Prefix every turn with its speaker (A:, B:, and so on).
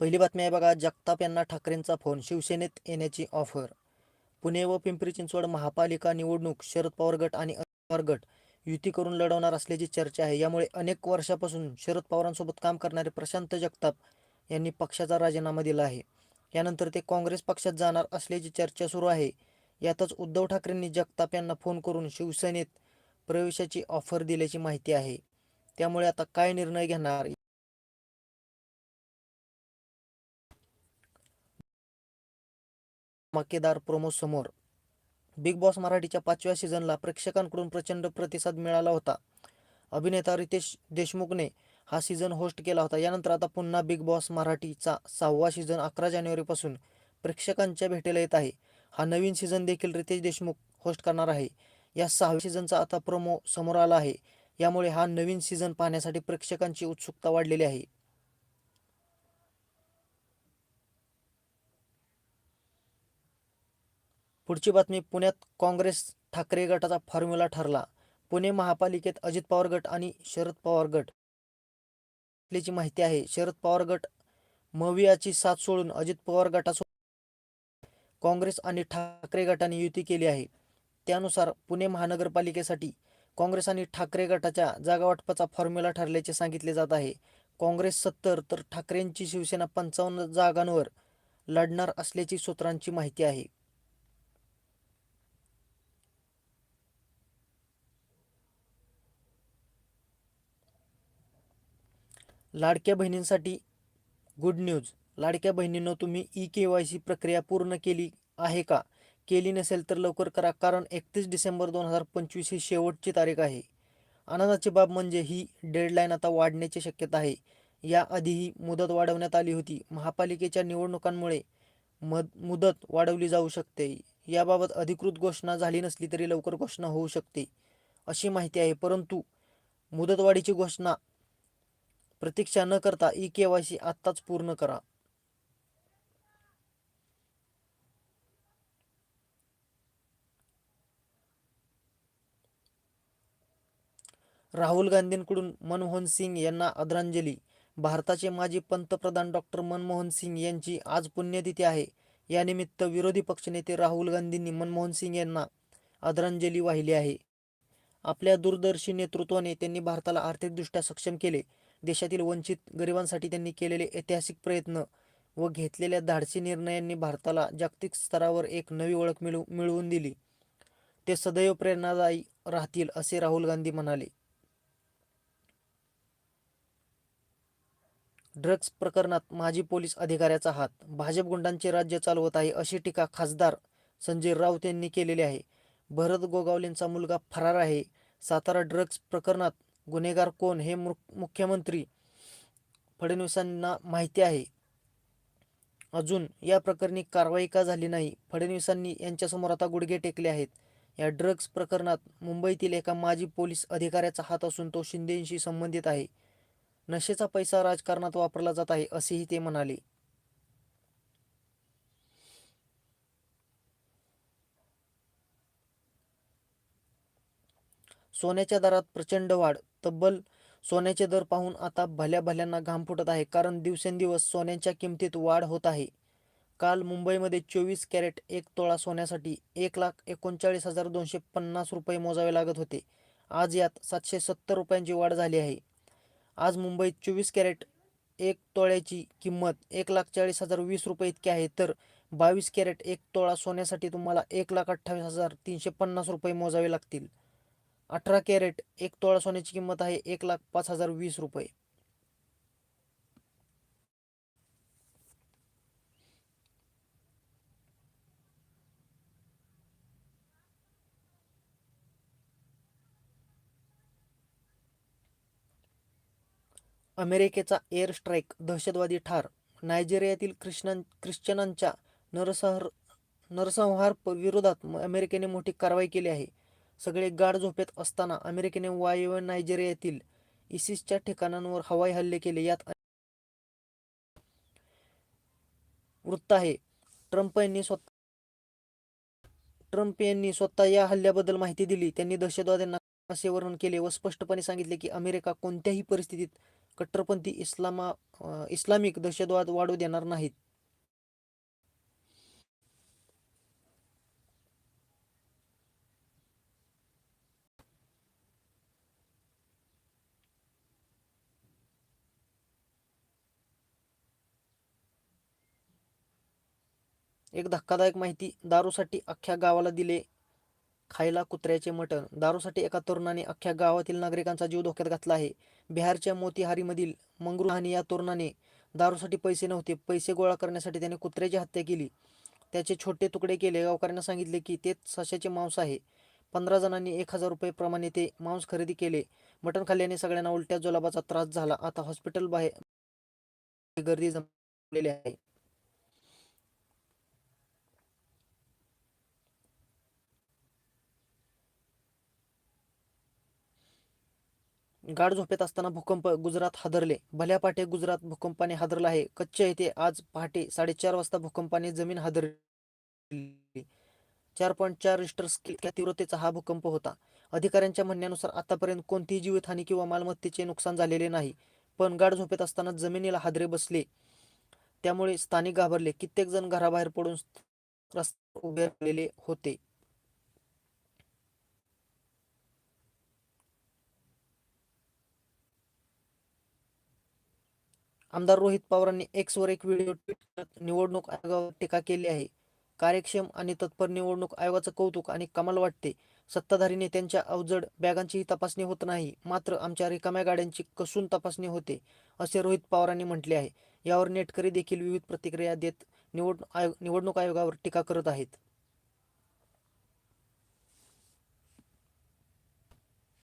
A: पहिली बातमी आहे बघा जगताप यांना ठाकरेंचा फोन शिवसेनेत येण्याची ऑफर पुणे व पिंपरी चिंचवड महापालिका निवडणूक शरद पवार गट आणि पवार गट युती करून लढवणार असल्याची चर्चा आहे. यामुळे अनेक वर्षापासून शरद पवारांसोबत काम करणारे प्रशांत जगताप यांनी पक्षाचा राजीनामा दिला आहे. यानंतर ते काँग्रेस पक्षात जाणार असल्याची चर्चा सुरू आहे. यातच उद्धव ठाकरेंनी जगताप यांना फोन करून शिवसेनेत प्रवेशाची ऑफर दिल्याची माहिती आहे. त्यामुळे आता काय निर्णय घेणार? धमाकेदार प्रोमो समोर. बिग बॉस मराठीच्या पाचव्या सीझनला प्रेक्षकांकडून प्रचंड प्रतिसाद मिळाला होता. अभिनेता रितेश देशमुखने हा सीझन होस्ट केला होता. यानंतर आता पुन्हा बिग बॉस मराठीचा सहावा सीझन अकरा जानेवारीपासून प्रेक्षकांच्या भेटीला येत आहे. हा नवीन सीझन देखील रितेश देशमुख होस्ट करणार आहे. या सहाव्या सीझनचा आता प्रोमो समोर आला आहे. यामुळे हा नवीन सीझन पाहण्यासाठी प्रेक्षकांची उत्सुकता वाढलेली आहे. पुढची बातमी पुण्यात काँग्रेस ठाकरे गटाचा फॉर्म्युला ठरला. पुणे महापालिकेत अजित पवार गट आणि शरद पवार गट. आपल्याची माहिती आहे शरद पवार गट मवियाची साथ सोडून अजित पवार गटासोबत काँग्रेस आणि ठाकरे गटाने युती केली आहे. त्यानुसार पुणे महानगरपालिकेसाठी काँग्रेस आणि ठाकरे गटाच्या जागावाटपाचा फॉर्म्युला ठरल्याचे सांगितले जात आहे. काँग्रेस सत्तर तर ठाकरेंची शिवसेना पंचावन्न जागांवर लढणार असल्याची सूत्रांची माहिती आहे. लाडक्या बहिणींसाठी गुड न्यूज लाडक्या बहिणींनो तुम्ही ई के वाय सी प्रक्रिया पूर्ण केली आहे का? केली नसेल तर लवकर करा कारण एकतीस डिसेंबर दोन हजार पंचवीस ही शेवटची तारीख आहे. आनंदाची बाब म्हणजे ही डेडलाईन आता वाढण्याची शक्यता आहे. याआधीही मुदत वाढवण्यात आली होती. महापालिकेच्या निवडणुकांमुळे मद मुदत वाढवली जाऊ शकते. याबाबत अधिकृत घोषणा झाली नसली तरी लवकर घोषणा होऊ शकते अशी माहिती आहे. परंतु मुदतवाढीची घोषणा प्रतीक्षा न करता ई के वाय सी आत्ताच पूर्ण करा. राहुल गांधींकडून मनमोहन सिंग यांना आदरांजली. भारताचे माजी पंतप्रधान डॉक्टर मनमोहन सिंग यांची आज पुण्यतिथी आहे. यानिमित्त विरोधी पक्षनेते राहुल गांधींनी मनमोहन सिंग यांना आदरांजली वाहिली आहे. आपल्या दूरदर्शी नेतृत्वाने त्यांनी भारताला आर्थिकदृष्ट्या सक्षम केले. देशातील वंचित गरिबांसाठी त्यांनी केलेले ऐतिहासिक प्रयत्न व घेतलेल्या धाडसी निर्णयांनी भारताला जागतिक स्तरावर एक नवी ओळख मिळवू मिळवून दिली. ते सदैव प्रेरणादायी राहतील असे राहुल गांधी म्हणाले. ड्रग्ज प्रकरणात माजी पोलीस अधिकाऱ्याचा हात. भाजप गुंडांचे राज्य चालवत आहे अशी टीका खासदार संजय राऊत यांनी केलेली आहे. भरत गोगावलेंचा मुलगा फरार आहे. सातारा ड्रग्ज प्रकरणात गुन्हेगार कोण हे मुख्यमंत्री फडणवीसांना माहिती आहे. अजून या प्रकरणी कारवाई का झाली नाही? फडणवीसांनी यांच्यासमोर आता गुडघे टेकले आहेत. या ड्रग्ज प्रकरणात मुंबईतील एका माजी पोलीस अधिकाऱ्याचा हात असून तो शिंदेशी संबंधित आहे. नशेचा पैसा राजकारणात वापरला जात आहे असेही ते म्हणाले. सोन्याच्या दरात प्रचंड वाढ तब्बल सोन्याचे दर पाहून आता भल्या भल्यांना घाम फुटत आहे. कारण दिवसेंदिवस सोन्याच्या किमतीत वाढ होत आहे. काल मुंबईमध्ये चोवीस कॅरेट एक तोळा सोन्यासाठी एक लाख एकोणचाळीस हजार दोनशे पन्नास रुपये मोजावे लागत होते. आज यात सातशे सत्तर रुपयांची वाढ झाली आहे. आज मुंबईत चोवीस कॅरेट एक तोळ्याची किंमत एक लाख चाळीस हजार वीस रुपये इतकी आहे. तर बावीस कॅरेट एक तोळा सोन्यासाठी तुम्हाला एक लाख अठ्ठावीस हजार तीनशे पन्नास रुपये मोजावे लागतील. अठरा कॅरेट एक तोळा सोन्याची किंमत आहे एक लाख पाच हजार वीस रुपये. अमेरिकेचा एअर स्ट्राईक दहशतवादी ठार नायजेरियातील ख्रिश्चन ख्रिश्चनांच्या नरसंहार नरसंहार विरोधात अमेरिकेने मोठी कारवाई केली आहे. सगळे गाढ झोपेत असताना अमेरिकेने वायव्य नायजेरियातील इसिसच्या ठिकाणांवर हवाई हल्ले केले. यात वृत्त आहे. ट्रम्प यांनी स्वतः ट्रम्प यांनी स्वतः या हल्ल्याबद्दल माहिती दिली. त्यांनी दहशतवाद्यांना असे वर्णन केले व स्पष्टपणे सांगितले की अमेरिका कोणत्याही परिस्थितीत कट्टरपंथी इस्लामा इस्लामिक दहशतवाद वाढू देणार नाहीत. एक धक्कादायक माहिती. दारूसाठी अख्ख्या गावाला दिले खायला कुत्र्याचे मटण. दारूसाठी एका तरुणाने अख्ख्या गावातील नागरिकांचा जीव धोक्यात घातला आहे. बिहारच्या मोतीहारीमधील मंगरुहानी या तरुणाने दारूसाठी पैसे नव्हते. पैसे गोळा करण्यासाठी त्याने कुत्र्याची हत्या केली. त्याचे छोटे तुकडे केले. गावकऱ्यांना सांगितले की ते सशाचे मांस आहे. पंधरा जणांनी एक हजार रुपये प्रमाणे ते मांस खरेदी केले. मटण खाल्ल्याने सगळ्यांना उलट्या जुलाबाचा त्रास झाला. आता हॉस्पिटल बाहेर गर्दी जमलेली आहे. गाढ झोपेत असताना भूकंप गुजरात हादरले. भल्या पहाटे गुजरात भूकंपाने हादरला आहे. कच्छ येथे आज पहाटे साडेचार वाजता भूकंपाने जमीन हादरली. चार पॉईंट चार रिस्टर स्केल तीव्रतेचा हा भूकंप होता. अधिकाऱ्यांच्या म्हणण्यानुसार आतापर्यंत कोणतीही जीवितहानी किंवा मालमत्तेचे नुकसान झालेले नाही पण गाढ झोपेत असताना जमिनीला हादरे बसले. त्यामुळे स्थानिक घाबरले. कित्येक जण घराबाहेर पडून रस्त्यावर उभे राहिलेले होते. आमदार रोहित पवारांनी एक्सवर एक व्हिडिओ ट्विट करत निवडणूक आयोगावर टीका केली आहे. कार्यक्षम आणि तत्पर निवडणूक आयोगाचं कौतुक आणि कमाल वाटते. सत्ताधारी नेत्यांच्या अवजड बॅगांचीही तपासणी होत नाही. मात्र आमच्या रिकाम्या गाड्यांची कसून तपासणी होते असे रोहित पवारांनी म्हटले आहे. यावर नेटकरी देखील विविध प्रतिक्रिया देत निवड आयोग निवडणूक आयोगावर टीका करत आहेत.